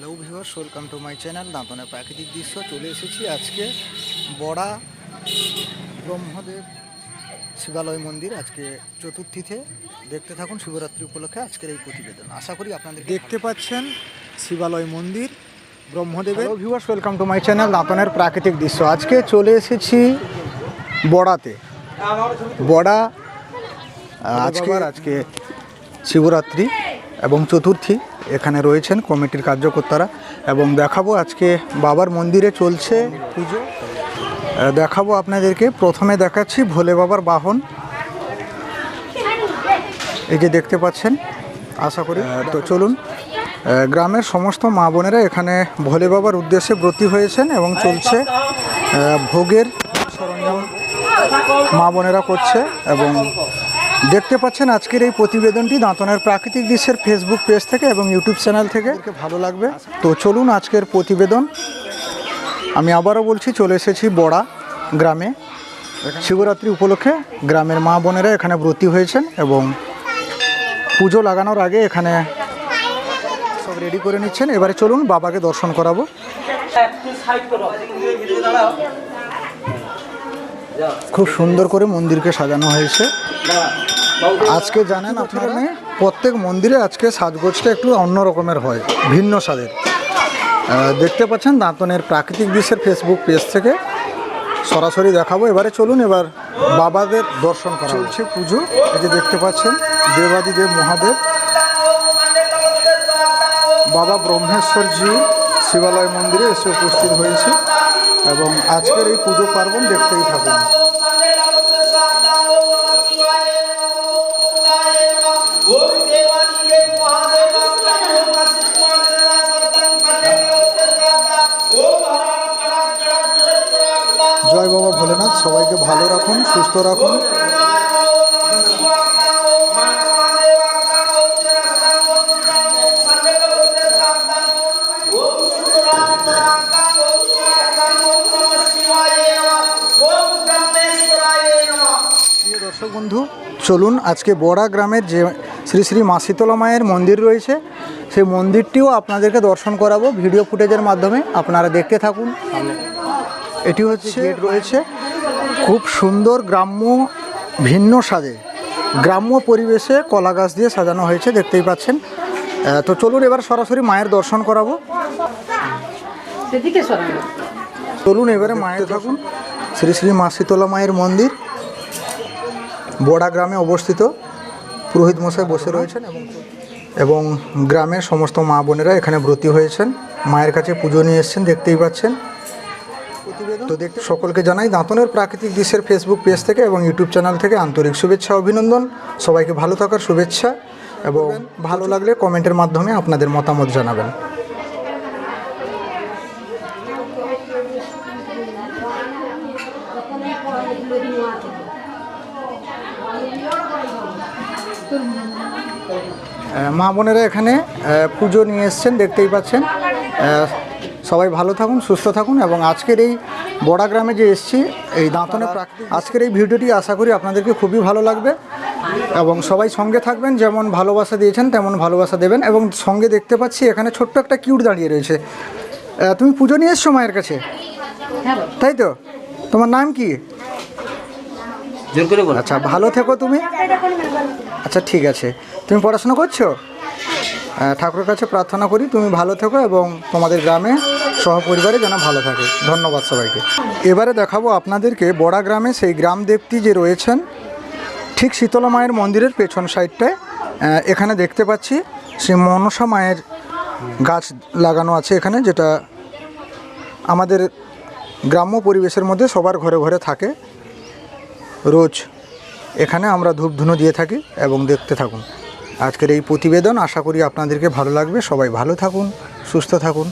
Hello viewers welcome to my channel দাঁতনের প্রাকৃতিক দৃশ্য চলে এসেছি আজকে বড়া ব্রহ্মদেব শিবালয় মন্দির আজকে চতুর্থীতে দেখতে থাকুন শিবরাত্রি উপলক্ষে আজকের এই প্রতিবেদন আশা করি আপনাদের দেখতে পাচ্ছেন শিবালয় মন্দির ব্রহ্মদেবের viewers welcome to my channel দাঁতনের প্রাকৃতিক দৃশ্য আজকে চলে এসেছি বড়াতে বড়া আজকে আজকে শিবরাত্রি এবং চতুর্থী। এখানে রয়েছেন কমিটির কার্যকর্তারা এবং দেখাবো আজকে বাবার মন্দিরে চলছে পুজো। দেখাবো আপনাদেরকে। প্রথমে দেখাচ্ছি ভোলে বাবার বাহন। এই যে দেখতে পাচ্ছেন আশা করি। তো চলুন গ্রামের সমস্ত মা বোনেরা এখানে ভোলে বাবার উদ্দেশ্যে ব্রতী হয়েছেন এবং চলছে ভোগের সরঞ্জাম মা বোনেরা করছে এবং দেখতে পাচ্ছেন আজকের এই প্রতিবেদনটি দাঁতনের প্রাকৃতিক দৃশ্যের ফেসবুক পেজ থেকে এবং ইউটিউব চ্যানেল থেকে। ভালো লাগবে। তো চলুন আজকের প্রতিবেদন। আমি আবারও বলছি চলে এসেছি বড়া গ্রামে। শিবরাত্রি উপলক্ষে গ্রামের মা বোনেরা এখানে ব্রতী হয়েছেন এবং পুজো লাগানোর আগে এখানে সব রেডি করে নিচ্ছেন। এবারে চলুন বাবাকে দর্শন করাবো। খুব সুন্দর করে মন্দিরকে সাজানো হয়েছে। আজকে জানেন আপনারা? প্রত্যেক মন্দিরে আজকে সাজগোজটা একটু অন্য রকমের হয়, ভিন্ন স্বাদের। দেখতে পাচ্ছেন দাঁতনের প্রাকৃতিক দৃশ্যের ফেসবুক পেজ থেকে সরাসরি দেখাবো। এবারে চলুন, এবার বাবাদের দর্শন করা চলছে পুজো। এই যে দেখতে পাচ্ছেন, দেবাদিদেব মহাদেব। বাবা ব্রহ্মেশ্বরজি শিবালয় মন্দিরে এসে উপস্থিত হয়েছে। এবং আজকের এই পুজো পার্বণ দেখতেই থাকুন। জয় বাবা ভোলেনাথ, সবাইকে ভালো রাখুন, সুস্থ রাখুন। দর্শক বন্ধু চলুন আজকে বড়া গ্রামের যে শ্রী শ্রী মা শীতলা মায়ের মন্দির রয়েছে সেই মন্দিরটিও আপনাদেরকে দর্শন করাবো ভিডিও ফুটেজের মাধ্যমে। আপনারা দেখতে থাকুন। এটি হচ্ছে গেট রয়েছে। খুব সুন্দর গ্রাম্য ভিন্ন স্বাদে গ্রাম্য পরিবেশে কলা গাছ দিয়ে সাজানো হয়েছে দেখতেই পাচ্ছেন। তো চলুন এবার সরাসরি মায়ের দর্শন করাবো। চলুন এবারে মায়ের থাকুন শ্রী শ্রী মা শীতলা মায়ের মন্দির। বড়া গ্রামে অবস্থিত। পুরোহিত মশাই বসে রয়েছেন এবং এবং গ্রামের সমস্ত মা বোনেরা এখানে ব্রতী হয়েছেন। মায়ের কাছে পুজো নিয়ে এসেছেন দেখতেই পাচ্ছেন। তো দেখতে সকলকে জানাই দাঁতনের প্রাকৃতিক দৃশ্যের ফেসবুক পেজ থেকে এবং ইউটিউব চ্যানেল থেকে আন্তরিক শুভেচ্ছা অভিনন্দন। সবাইকে ভালো থাকার শুভেচ্ছা এবং ভালো লাগলে কমেন্টের মাধ্যমে আপনাদের মতামত জানাবেন। আহ, মা বোনেরা এখানে পুজো নিয়ে এসছেন দেখতেই পাচ্ছেন। সবাই ভালো থাকুন সুস্থ থাকুন এবং আজকের এই বড়া গ্রামে যে এসছি এই দাঁতনে আজকের এই ভিডিওটি আশা করি আপনাদেরকে খুবই ভালো লাগবে এবং সবাই সঙ্গে থাকবেন যেমন ভালোবাসা দিয়েছেন তেমন ভালোবাসা দেবেন এবং সঙ্গে দেখতে পাচ্ছি এখানে ছোট্ট একটা কিউট দাঁড়িয়ে রয়েছে। তুমি পুজো নিয়ে এসছো মায়ের কাছে? হ্যাঁ। তাই তো? তোমার নাম কি? জোর করে বল। আচ্ছা ভালো থেকো তুমি। আচ্ছা ঠিক আছে। তুমি পড়াশোনা করছ? ঠাকুরের কাছে প্রার্থনা করি তুমি ভালো থেকো এবং তোমাদের গ্রামে সহপরিবারে যেন ভালো থাকে। ধন্যবাদ সবাইকে। এবারে দেখাবো আপনাদেরকে বড়া গ্রামে সেই গ্রাম দেবতী যে রয়েছেন, ঠিক শীতলা মায়ের মন্দিরের পেছন সাইডটায় এখানে দেখতে পাচ্ছি শ্রী মনসা মায়ের গাছ লাগানো আছে এখানে, যেটা আমাদের গ্রাম্য পরিবেশের মধ্যে সবার ঘরে ঘরে থাকে। রোজ এখানে আমরা ধূপধুনো দিয়ে থাকি এবং দেখতে থাকুন। আজকের এই প্রতিবেদন আশা করি আপনাদেরকে ভালো লাগবে। সবাই ভালো থাকুন, সুস্থ থাকুন।